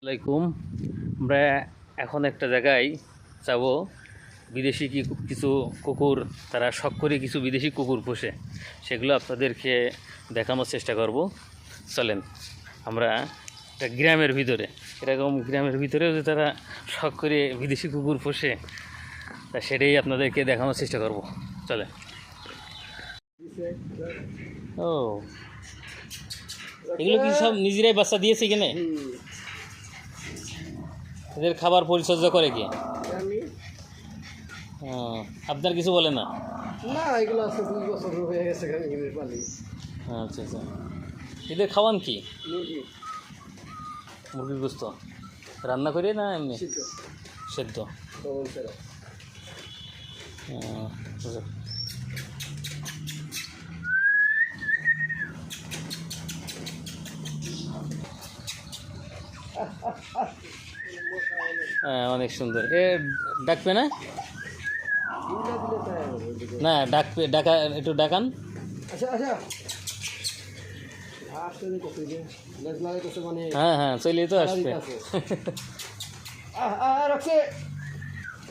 আসসালামাইকুম আমরা এখন একটা জায়গায় যাব। বিদেশি কি কিছু কুকুর, তারা শখ করে কিছু বিদেশি কুকুর পোষে, সেগুলো আপনাদেরকে দেখানোর চেষ্টা করব। চলেন, আমরা একটা গ্রামের ভিতরে, এরকম গ্রামের ভিতরেও যে তারা শখ করে বিদেশি কুকুর পোষে, তা সেটাই আপনাদেরকে দেখানোর চেষ্টা করব। চলেন। ও। এগুলো কি সব নিজেরাই বাচ্চা দিয়েছে এখানে এদের খাবার পরিচর্যা করে কি? আপনার কিছু বলে না? না এগুলো আছে দুই বছর হয়ে গেছে পালি। আচ্ছা আচ্ছা। এদের খাওয়ান কি? মুরগি। মুরগির গোস্ত। রান্না করে না এমনি? শীত সেদ্ধ তখন সেরা ও, বুঝলাম। হ্যাঁ অনেক সুন্দর। এ ডাকবে না। না ডাকবে ডাকা একটু ডাকান। আচ্ছা আচ্ছা। মানে হ্যাঁ হ্যাঁ চলেই তো আসবে।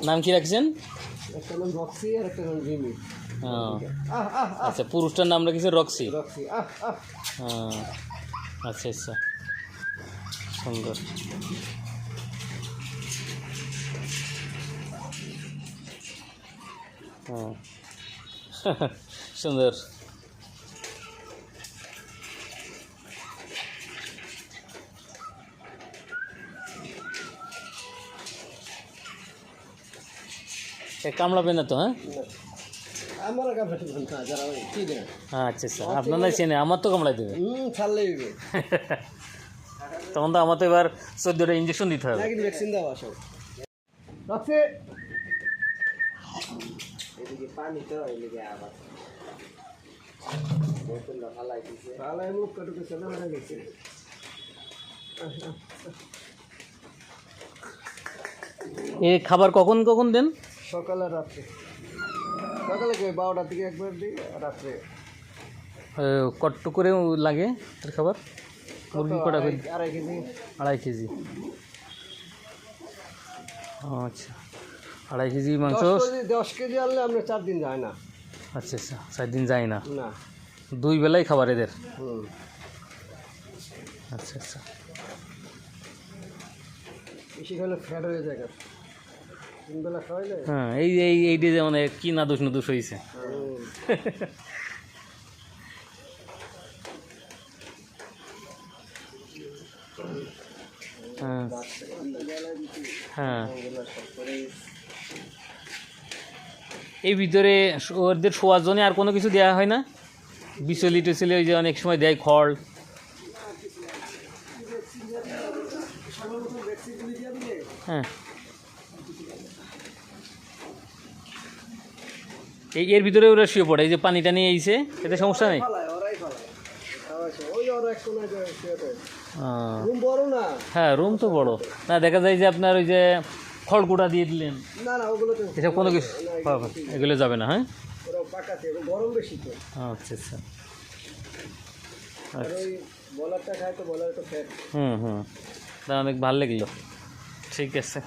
নাম কি রাখছেন? আচ্ছা পুরুষটার নাম রেখেছে রক্সি। আচ্ছা আচ্ছা। সুন্দর। সুন্দর। এ কামড়াবে না তো হ্যাঁ? আচ্ছা আচ্ছা। আপনার না চেনে আমার তো কামড়াই দেবে। হবে। তখন তো আমার তো এবার চোদ্দোটা ইঞ্জেকশন দিতে হবে। ভ্যাকসিন দেওয়া সব? রাখছে এদিকে পানি তো এদিকে আবার বোতলটা ফালাই দিছে ফালাই মুখ কাটুকে চলে মারা গেছে। এ খাবার কখন কখন দেন? সকালে রাত্রে। সকালে কি বারোটার দিকে একবার দিই রাত্রে। কট্ট করে লাগে খাবার? মুরগি কটা করে? আড়াই কেজি। আড়াই কেজি। আচ্ছা। আড়াই কেজি মাংস? দশ কেজি আনলে আপনার চার দিন যায় না। আচ্ছা আচ্ছা চার দিন যায় না? না। দুই বেলাই খাবার এদের? আচ্ছা আচ্ছা। বেশি খেলে ফ্যাট হয়ে যায় হ্যাঁ এই এই এইটা যে মানে কি না দোষ না হয়েছে হ্যাঁ হ্যাঁ। এই ভিতরে ওদের শোয়ার জন্য আর কোনো কিছু দেওয়া হয় না। বিচলি টিচলি ওই যে অনেক সময় দেয় খড়। হ্যাঁ। এই এর ভিতরে ওরা শুয়ে পড়ে এই যে পানি টানি এইছে এতে সমস্যা নেই? হ্যাঁ রুম তো বড়। না দেখা যায় যে আপনার ওই যে খড়কুটা দিয়ে দিলেন। না না ওগুলো তো এসব কোনো কিছু এগুলো যাবে না হ্যাঁ? ওরা পাকাতে গরম বেশি তো। আচ্ছা আচ্ছা। আর ওই বলারটা খায় তো বলার তো ফ্যাট। হুম হুম। তা অনেক ভালো লাগল। ঠিক আছে।